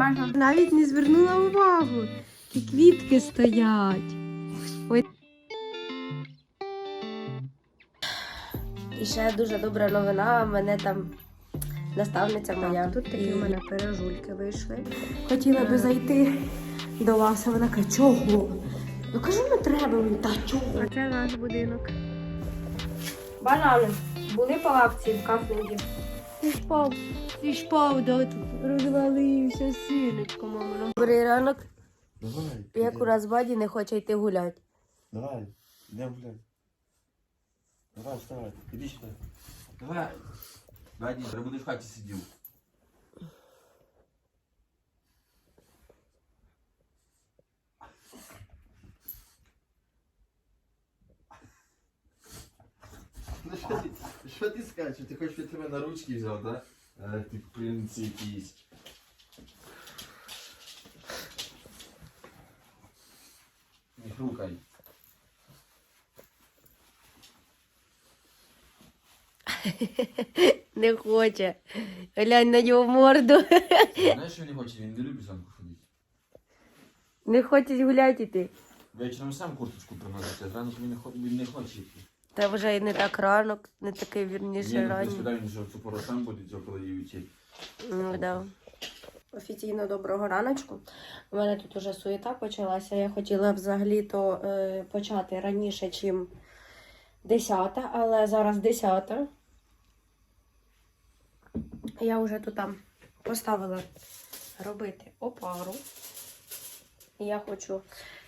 смачно. Навіть не звернула увагу. Які квітки стоять. І ще дуже добра новина. Мене там наставниця моя. Так, тут такі І у мене пережульки вийшли. Хотіла би зайти до вас, а вона каже, чого? Ну кажу, не треба. Та чого? А це наш будинок. Банани. Були по акції в кафлінгі. Ти ж пав, ти ж пав, да, тут розвалився синочко, мама. Добрий ранок. Давай. Як у нас баді не хоче йти гуляти. Давай, йдемо гуляти. Давай, вставай, іди сюди. Давай. Баді, треба буде в хаті сидів. Ну що ти, що ти скачеш? Ти хочеш, я тебе на ручки взяв, да? Е, Ти принц якийсь. Не хрукай. Не хоче. Глянь на нього морду. Знаєш, що він не хоче? Він не любить зранку ходити. Не хоче гуляти йти. Вечором сам курточку приносить, а зранку він не хоче йти. Та вже і не так ранок, не такий Ні, вірніше ну ранній. він що цю пору сам буде, її йти. Ну, да. Офіційно доброго раночку. У мене тут уже суєта почалася. Я хотіла взагалі-то е, почати раніше, ніж 10, але зараз 10. Я вже тут там поставила робити опару. Я хочу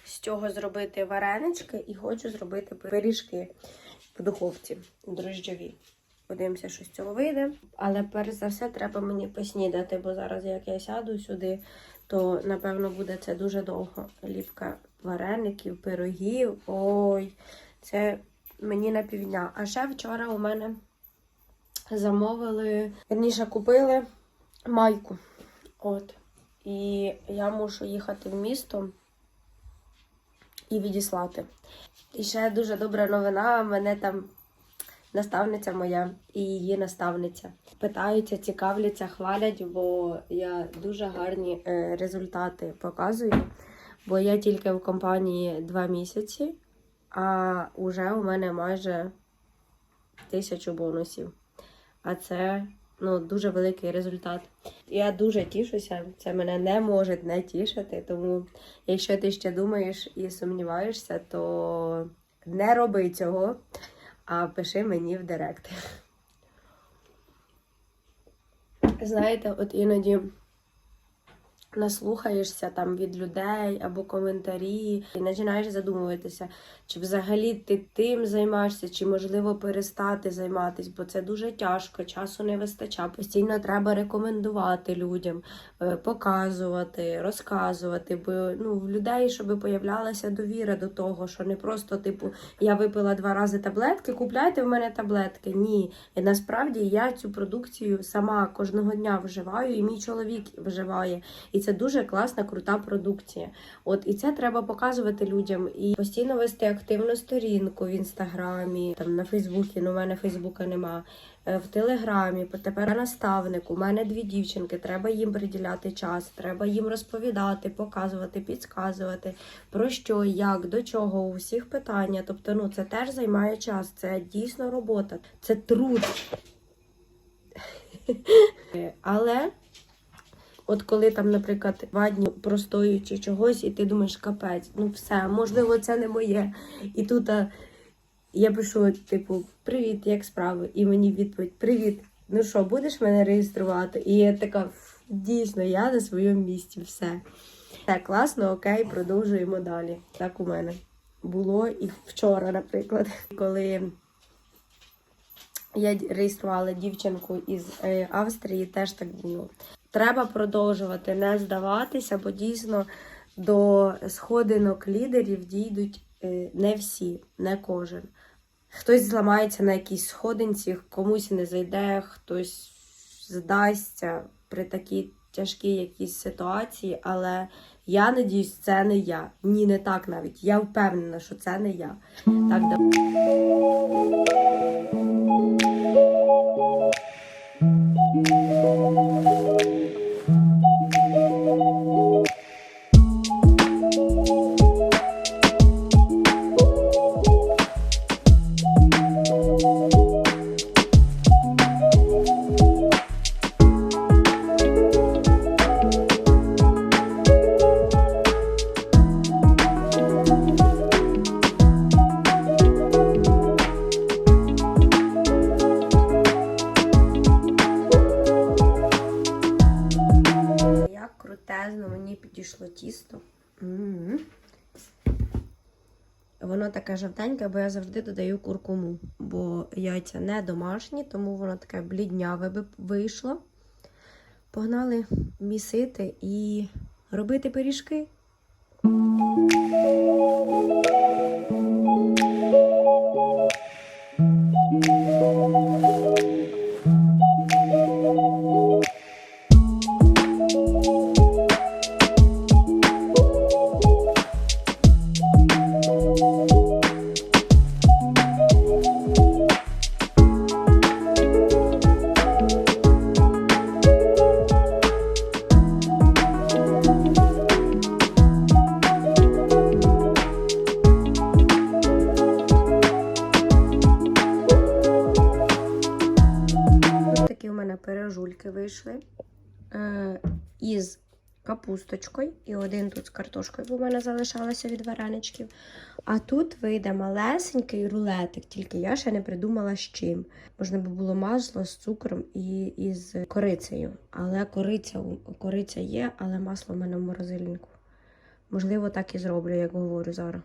з цього зробити варенички і хочу зробити пиріжки в духовці дрожджові. Подивимося, що з цього вийде. Але перш за все треба мені поснідати, бо зараз, як я сяду сюди, то напевно буде це дуже довго. Ліпка вареників, пирогів. Ой, це мені на півдня. А ще вчора у мене замовили, верніше купили майку. От. І я мушу їхати в місто і відіслати. І ще дуже добра новина. Мене там наставниця моя і її наставниця. Питаються, цікавляться, хвалять, бо я дуже гарні е, результати показую. Бо я тільки в компанії два місяці, а вже у мене майже тисячу бонусів. А це ну, дуже великий результат. Я дуже тішуся, це мене не може не тішити. Тому, якщо ти ще думаєш і сумніваєшся, то не роби цього а пиши мені в директ. Знаєте, от іноді наслухаєшся там від людей або коментарі, і починаєш задумуватися, чи взагалі ти тим займаєшся, чи можливо перестати займатися, бо це дуже тяжко, часу не вистачає. Постійно треба рекомендувати людям, е, показувати, розказувати, бо ну, в людей, щоб появлялася довіра до того, що не просто, типу, я випила два рази таблетки, купляйте в мене таблетки. Ні. І насправді я цю продукцію сама кожного дня вживаю, і мій чоловік вживає. І це дуже класна, крута продукція. От і це треба показувати людям і постійно вести активну сторінку в інстаграмі, там на Фейсбуці. Ну, у мене Фейсбука нема. е, В Телеграмі, тепер наставник. У мене дві дівчинки. Треба їм приділяти час, треба їм розповідати, показувати, підказувати про що, як, до чого, у всіх питання. Тобто, ну це теж займає час. Це дійсно робота, це труд. Але От коли там, наприклад, два дні простоюючи чогось, і ти думаєш, капець, ну все, можливо, це не моє. І тут а, я пишу, типу, привіт, як справи? І мені відповідь: Привіт, ну що, будеш мене реєструвати? І я така, дійсно, я на своєму місці, все. Так, класно, окей, продовжуємо далі. Так у мене було і вчора, наприклад, коли. Я реєструвала дівчинку із е, Австрії, теж так було. Треба продовжувати, не здаватися, бо дійсно до сходинок лідерів дійдуть е, не всі, не кожен. Хтось зламається на якійсь сходинці, комусь не зайде, хтось здасться при такій тяжкій якійсь ситуації, але я надіюсь, це не я. Ні, не так навіть. Я впевнена, що це не я. Так, да. Müzik жовтеньке, бо я завжди додаю куркуму, бо яйця не домашні, тому воно таке блідняве би вийшло. Погнали місити і робити пиріжки. Із капусточкою. І один тут з картошкою, бо в мене залишалося від вареничків. А тут вийде малесенький рулетик, тільки я ще не придумала з чим. Можна би було масло з цукром і із корицею. Але кориця, кориця є, але масло в мене в морозильнику. Можливо, так і зроблю, як говорю зараз.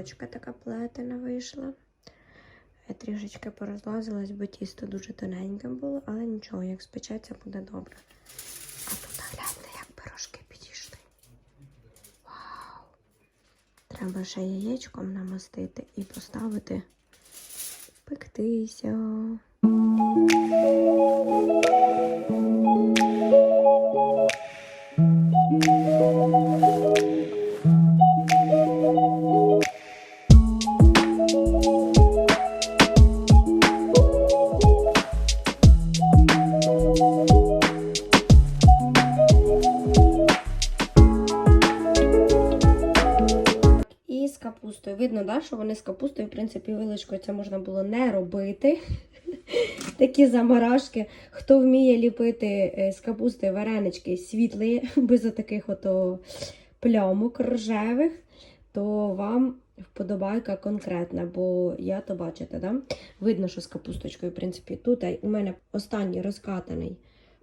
Мене така плетена вийшла. Трішечки порозлазилась, бо тісто дуже тоненьке було, але нічого, як спечеться, буде добре. А тут гляньте, як пирожки підійшли. Вау! Треба ще яєчком намастити і поставити пектися. І з капустою. Видно, да, що вони з капустою, в принципі, виличкою це можна було не робити. Такі заморашки. Хто вміє ліпити е, з капусти варенички світлі, без таких ото плямок рожевих, то вам вподобайка конкретна, бо я то бачите, да? видно, що з капусточкою, в принципі, тут у мене останній розкатаний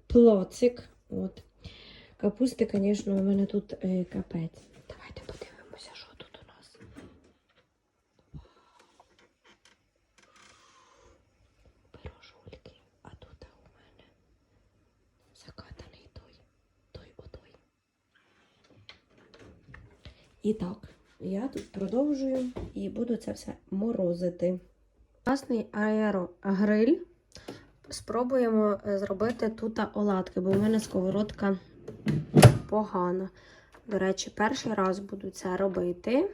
плоцик. От. Капусти, звісно, у мене тут е, капець. Давайте подивимося, що тут у нас. Пирожульки, а тут у мене закатаний той, той отой. І так, я тут продовжую і буду це все морозити. Класний аерогриль. Спробуємо е, зробити тут оладки, бо у мене сковородка погана. До речі, перший раз буду це робити.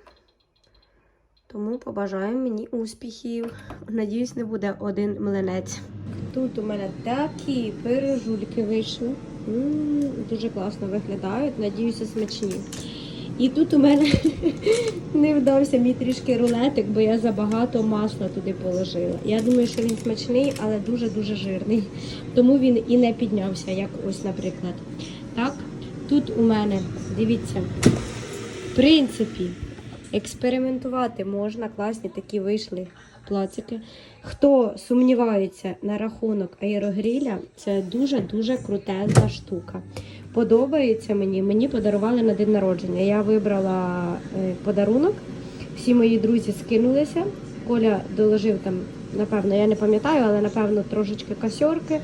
Тому побажаю мені успіхів. Надіюсь, не буде один млинець. Тут у мене такі пирожульки вийшли. М, Дуже класно виглядають. Надіюся, смачні. І тут у мене не вдався мій трішки рулетик, бо я забагато масла туди положила. Я думаю, що він смачний, але дуже-дуже жирний. Тому він і не піднявся, як ось, наприклад. Так, тут у мене, дивіться, в принципі, експериментувати можна. Класні такі вийшли плацики. Хто сумнівається на рахунок аерогріля, це дуже-дуже крутезна штука. Подобається мені. Мені подарували на день народження. Я вибрала е, подарунок. Всі мої друзі скинулися. Коля доложив там, напевно, я не пам'ятаю, але напевно трошечки касьорки.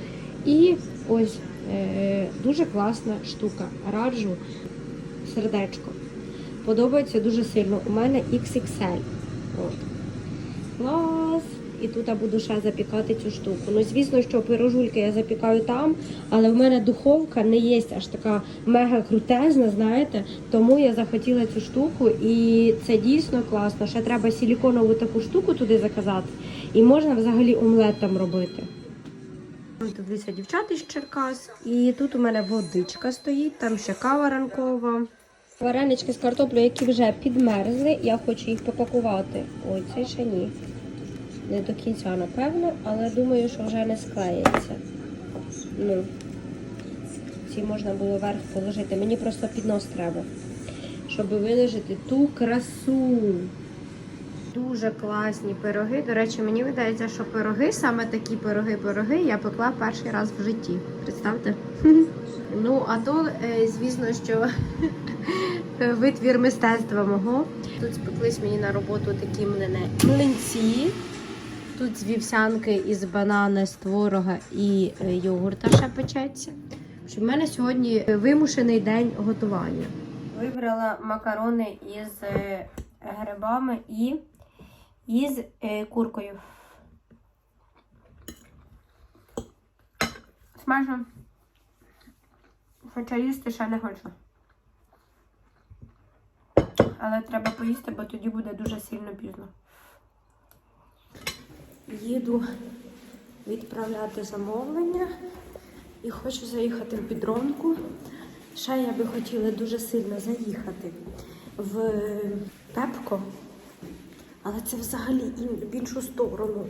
І ось е, дуже класна штука. Раджу сердечко. Подобається дуже сильно. У мене XXL. От. Клас! І тут я буду ще запікати цю штуку. Ну, звісно, що пирожульки я запікаю там, але в мене духовка не є аж така мега крутезна, знаєте. Тому я захотіла цю штуку, і це дійсно класно. Ще треба силіконову таку штуку туди заказати, і можна взагалі омлет там робити. Дивлюся дівчата з Черкас. І тут у мене водичка стоїть, там ще кава ранкова. Варенички з картоплею, які вже підмерзли, я хочу їх попакувати. Ой, це ще ні. Не до кінця, напевно, але думаю, що вже не склеїться. Ну, ці можна було вверх положити. Мені просто піднос треба, щоб виложити ту красу. Дуже класні пироги. До речі, мені видається, що пироги, саме такі пироги-пироги, я пекла перший раз в житті. Представте? Ну, а то, е, звісно, що витвір мистецтва мого. Тут спеклись мені на роботу такі млинці. Тут з вівсянки із банана, з творога і е, йогурта ще печеться. В мене сьогодні вимушений день готування. Вибрала макарони із е, грибами і із е, куркою. Смачно. Хоча їсти ще не хочу. Але треба поїсти, бо тоді буде дуже сильно пізно. Їду відправляти замовлення і хочу заїхати в підронку. Ще я би хотіла дуже сильно заїхати в Пепко, але це взагалі в іншу сторону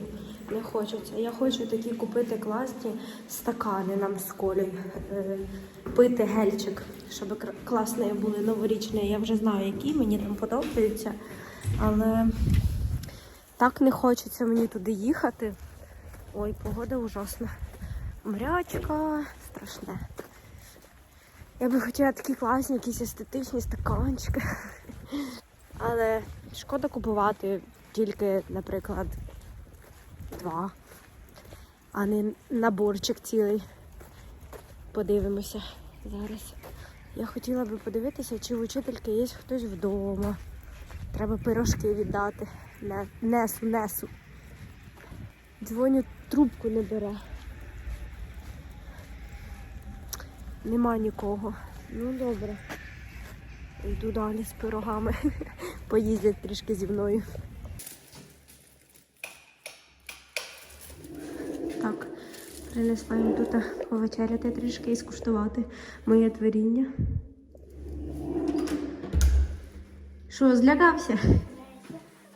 не хочеться. Я хочу такі купити класні стакани нам з колею, е, пити гельчик, щоб класні були новорічні. Я вже знаю, які мені там подобаються. Але так не хочеться мені туди їхати. Ой, погода ужасна. Мрячка, страшне. Я би хотіла такі класні, якісь естетичні стаканчики. Але шкода купувати тільки, наприклад, два, а не наборчик цілий. Подивимося зараз. Я хотіла би подивитися, чи в учительки є хтось вдома. Треба пирожки віддати. Не, несу, несу. Дзвоню, трубку не бере. Нема нікого. Ну добре. Йду далі з пирогами. Поїздять трішки зі мною. Так, принесла їм тут повечеряти трішки і скуштувати моє творіння. Що, злякався?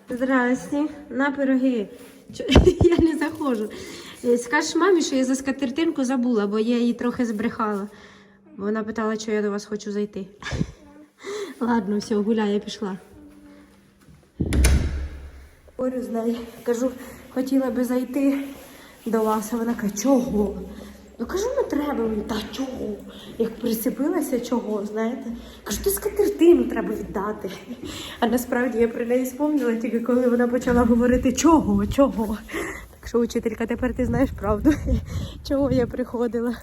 Здрасте, на пироги. Я не заходжу. Е, Скажеш мамі, що я за скатертинку забула, бо я її трохи збрехала. Вона питала, що я до вас хочу зайти. Ладно, все, гуляй, я пішла. Говорю з нею, кажу, хотіла би зайти до вас, а вона каже, чого? Ну кажу, не треба мені, та чого? Як присипилася, чого, знаєте? Кажу, ти скатертину треба віддати. А насправді я про неї спомнила тільки коли вона почала говорити, чого, чого. Так що, учителька, тепер ти знаєш правду, чого я приходила.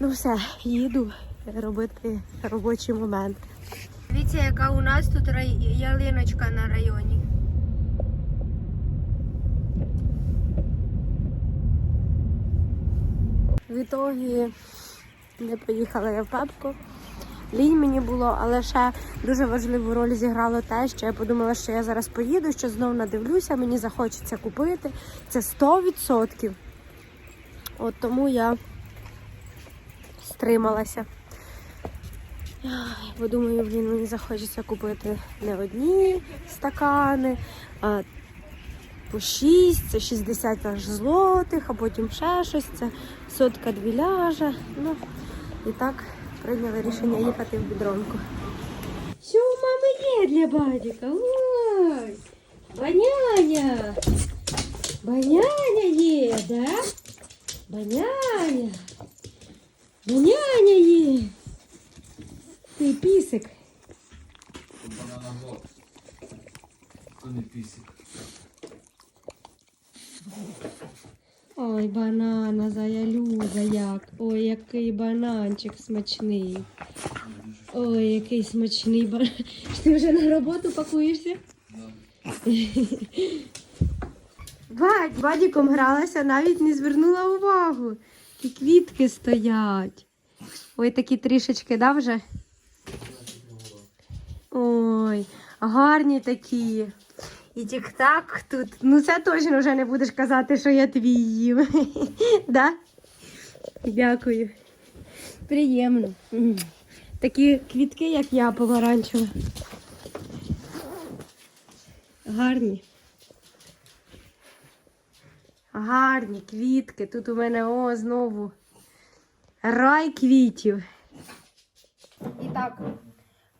Ну все, їду робити робочий момент. Дивіться, яка у нас тут ялиночка на районі. В ітогі не поїхала я в пепку. Лінь мені було, але ще дуже важливу роль зіграло те, що я подумала, що я зараз поїду, що знов надивлюся, мені захочеться купити. Це 100%. От тому я стрималася. Бо думаю, блін, мені захочеться купити не одні стакани, а по 6, це 60 аж злотих, а потім ще щось, це сотка дві ляжа. Ну, і так прийняли рішення їхати в бідронку. Що у мами є для бадіка? Ой! Баняня! Баняня є, да? Баняня! Баняня є! Ти пісик. Банана глот. То не пісик. Ой, банана, заялюза як. Ой, який бананчик смачний. Ой, який смачний банан. Ти вже на роботу пакуєшся? Бать, бадіком гралася, навіть не звернула увагу. І квітки стоять. Ой, такі трішечки, да, вже? Ой, гарні такі. І тік-так тут. Ну це точно вже не будеш казати, що я твій їм. да? Дякую. Приємно. Такі квітки, як я помаранчева. Гарні. Гарні квітки. Тут у мене о, знову рай квітів. І так,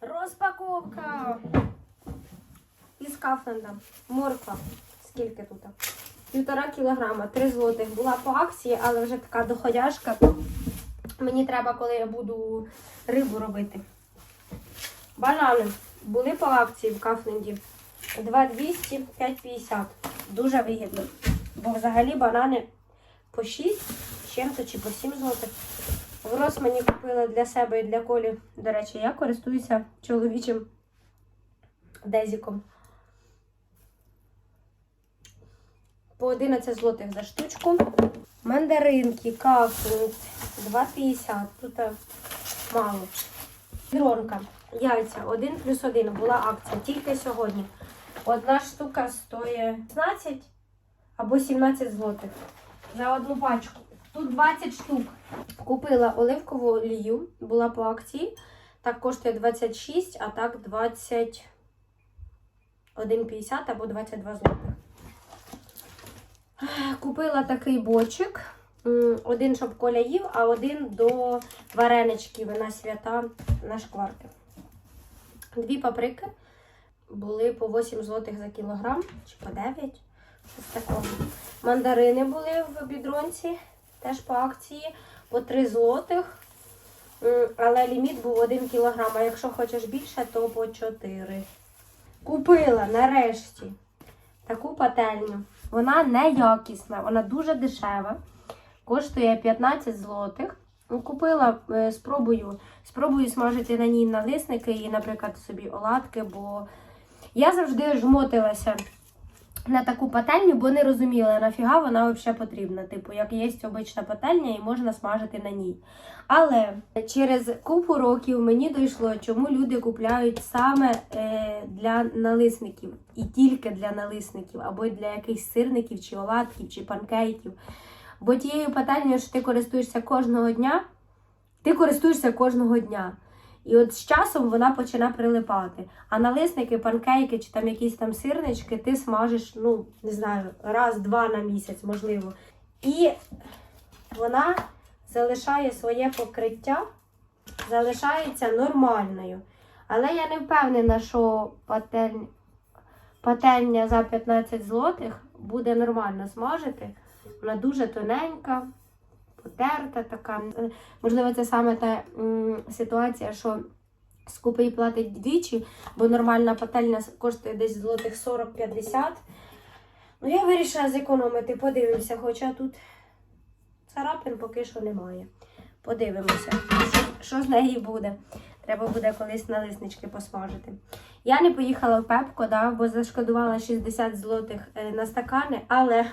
розпаковка. Із Кафленда. Морква. Скільки тут? Півтора кілограма, три злотих. Була по акції, але вже така доходяшка. Мені треба, коли я буду рибу робити. Банани були по акції в Кафленді. 2200, 550. Дуже вигідно. Бо взагалі банани по 6 з чим-то чи по 7 злотих. В Росмані купила для себе і для Колі. До речі, я користуюся чоловічим дезіком. По 11 злотих за штучку. Мандаринки, кафлинг, 2,50. Тут е, мало. Гронка. Яйця 1 плюс 1 була акція тільки сьогодні. Одна штука стоїть 16 або 17 злотих за одну пачку. Тут 20 штук. Купила оливкову олію, була по акції. Так коштує 26, а так 21,50 або 22 злотих. Купила такий бочик. Один, щоб Коля їв, а один до вареничків на свята на шкварки. Дві паприки були по 8 злотих за кілограм, чи по 9. Ось такого. Мандарини були в бідронці, теж по акції, по 3 злотих. Але ліміт був 1 кілограм, а якщо хочеш більше, то по 4. Купила нарешті таку пательню. Вона неякісна, вона дуже дешева. Коштує 15 злотих. Ну, Купила, е, спробую, спробую смажити на ній налисники і, наприклад, собі оладки, бо я завжди жмотилася на таку пательню, бо не розуміла, нафіга вона взагалі потрібна. Типу, як є обична пательня і можна смажити на ній. Але через купу років мені дійшло, чому люди купляють саме е, для налисників і тільки для налисників, або для якихось сирників, чи оладків, чи панкейків. Бо тією пательнею, що ти користуєшся кожного дня, ти користуєшся кожного дня. І от з часом вона починає прилипати. А налисники, панкейки чи там якісь там сирнички ти смажиш, ну, не знаю, раз-два на місяць, можливо. І вона залишає своє покриття, залишається нормальною. Але я не впевнена, що пательня, пательня за 15 злотих буде нормально смажити. Вона дуже тоненька, потерта така. Можливо, це саме та ситуація, що скупий платить двічі, бо нормальна пательня коштує десь злотих 40-50. Ну, я вирішила зекономити, подивимося, хоча тут царапин поки що немає. Подивимося, що, з неї буде. Треба буде колись налиснички посмажити. Я не поїхала в Пепко, да, бо зашкодувала 60 злотих е, на стакани, але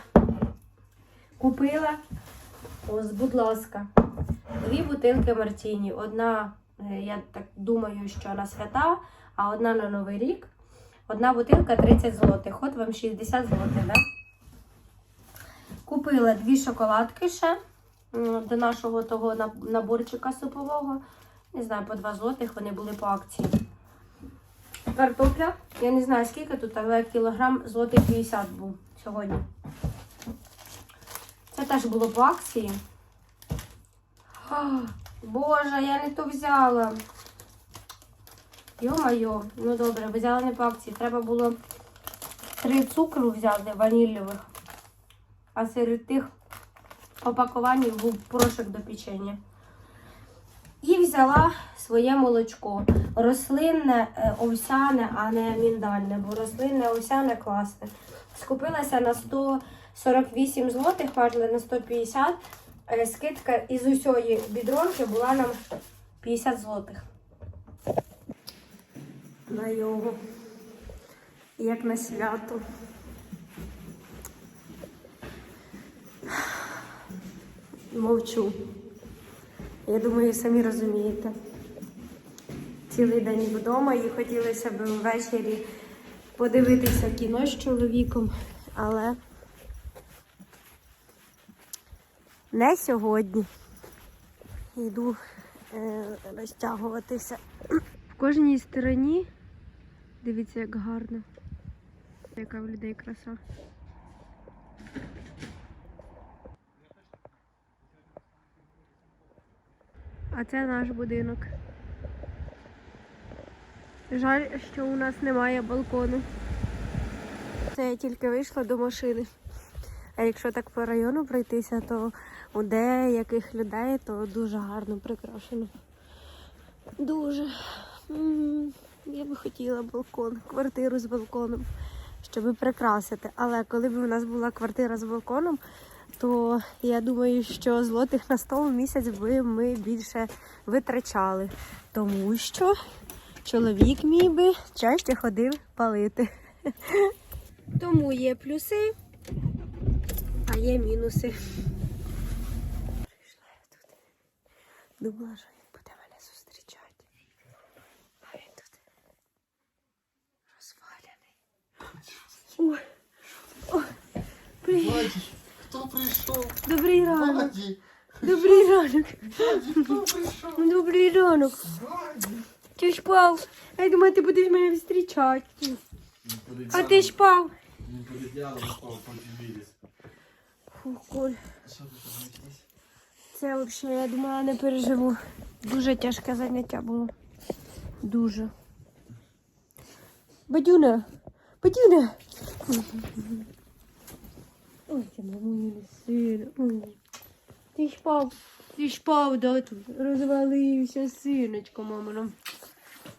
купила, ось, будь ласка, дві бутилки Мартіні. Одна, е, я так думаю, що на свята, а одна на Новий рік. Одна бутилка 30 злотих. От вам 60 злотих, да? Купила дві шоколадки ще до нашого того наборчика супового. Не знаю, по 2 злотих вони були по акції. Картопля. Я не знаю скільки тут, але кілограм злотих 50 був сьогодні. Це теж було по акції. А, Боже, я не то взяла. Йо-майо, ну добре, взяла не по акції. Треба було три цукру взяти ванільових. А серед тих опакувань був порошок до печення. І взяла своє молочко. Рослинне, е, овсяне, а не міндальне, бо рослинне овсяне класне. Скупилася на 148 злотих, майже на 150. Е, Скидка із усієї бідронки була нам 50 злотих. На його. Як на свято. Мовчу. Я думаю, самі розумієте. Цілий день вдома і хотілося б ввечері подивитися кіно з чоловіком, але Не сьогодні. Йду е, розтягуватися. В кожній стороні, дивіться, як гарно. Яка в людей краса. А це наш будинок. Жаль, що у нас немає балкону. Це я тільки вийшла до машини. А якщо так по району пройтися, то у деяких людей то дуже гарно прикрашено. Дуже. Я би хотіла балкон, квартиру з балконом, щоб прикрасити. Але коли б у нас була квартира з балконом, то я думаю, що злотих на 100 в місяць би ми більше витрачали. Тому що чоловік мій би чаще ходив палити. Тому є плюси, а є мінуси. Прийшла я тут. Думала, що він буде мене зустрічати. А він тут розваляний. Ой. Ой. Привіт. Владі, хто прийшов? Добрий ранок. Владі, Добрий ранок. хто прийшов? Добрий ранок. Владі. Ти ж спав. Я думаю, ти будеш мене зустрічати. А ти ж спав. Він спав, потім виліз. Фу, Коль. Що ви тут знайшлись? Це взагалі, я думала, не переживу. Дуже тяжке заняття було. Дуже. Бадюна! Бадюна! Ой, ти мамуні. Ой. Ти ж ти ж да, тут розвалився синочко, мамино.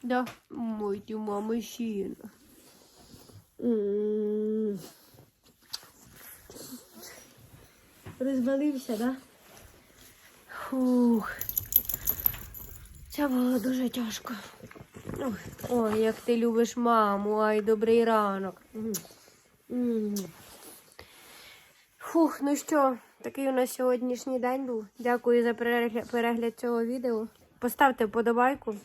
Да, мой ти мами син. Розвалився, да? Фух. Це було дуже тяжко. Ой, як ти любиш маму, ай, добрий ранок. Фух, ну що, такий у нас сьогоднішній день був. Дякую за перегляд цього відео. Поставте вподобайку,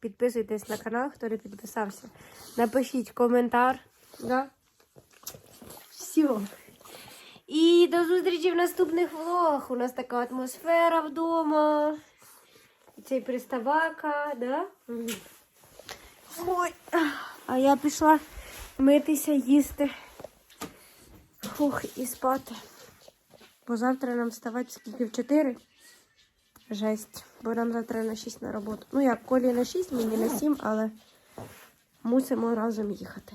підписуйтесь на канал, хто не підписався. Напишіть коментар. Да? Все. І до зустрічі в наступних влогах. У нас така атмосфера вдома. Цей приставака, да? Ой. А я пішла митися, їсти. Фух, і спати. Бо завтра нам вставати скільки в 4. Жесть. Бо нам завтра на 6 на роботу. Ну як, колі на 6, мені на 7, але мусимо разом їхати.